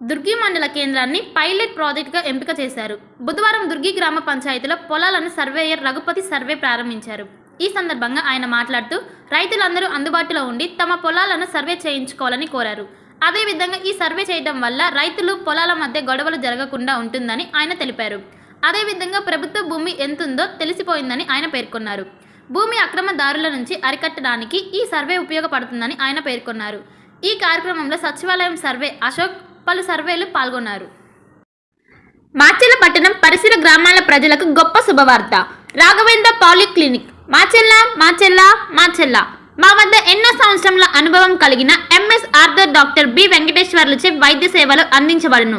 దుర్గి మండల కేంద్రాన్ని పైలట్ ప్రాజెక్టుగా ఎంపిక చేశారు. బుధవారం దుర్గి గ్రామ పంచాయతీలో పొలాలను సర్వేయర్ రఘుపతి సర్వే ప్రారంభించారు. ఈ సందర్భంగా ఆయన మాట్లాడుతూ రైతులందరూ అందుబాటులో ఉండి తమ పొలాలను సర్వే చేయించుకోవాలని కోరారు. అదేవిధంగా ఈ సర్వే చేయడం వల్ల రైతులు పొలాల మధ్య గొడవలు జరగకుండా ఉంటుందని ఆయన తెలిపారు. అదేవిధంగా ప్రభుత్వ భూమి ఎంతుందో తెలిసిపోయిందని ఆయన పేర్కొన్నారు. భూమి అక్రమదారుల నుంచి అరికట్టడానికి ఈ సర్వే ఉపయోగపడుతుందని ఆయన పేర్కొన్నారు. ఈ కార్యక్రమంలో సచివాలయం సర్వే అశోక్ పలు సర్వేలు పాల్గొన్నారు. మాచెల్ల పట్టణం పరిసర గ్రామాల ప్రజలకు గొప్ప శుభవార్త. రాఘవేంద్ర పాలిక్లినిక్. మాచెల్ల మాచెల్ల మాచెల్ల మా వద్ద ఎన్నో సంవత్సరముల అనుభవం కలిగిన ఎంఎస్ ఆర్థర్ డాక్టర్ బి వెంకటేశ్వర్లచే వైద్య సేవలు అందించబడును.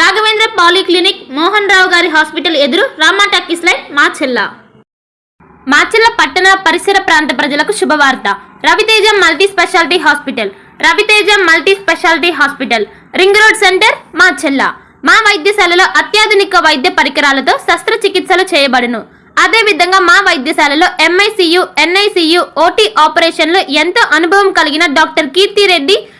రాఘవేంద్ర పాలిక్లినిక్ మోహన్ రావు గారి హాస్పిటల్ ఎదురు రామా టాకీస్ లైన్ మాచెల్ల. మాచెల్ల పట్టణ పరిసర ప్రాంత ప్రజలకు శుభవార్త. Raviteja multi speciality hospital Raviteja multi speciality hospital ring road centre Macherla. మా వైద్యశాలలో అత్యాధునిక వైద్య పరికరాలతో శస్త్రచికిత్సలు చేయబడును. అదేవిధంగా మా వైద్యశాలలో ఎంఐసియు ఎన్ఐసియు ఓటీ ఆపరేషన్లు ఎంతో అనుభవం కలిగిన doctor Keerthi Reddy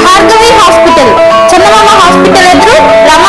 Bhargavi hospital. Chandamama hospital ఎదురు రమ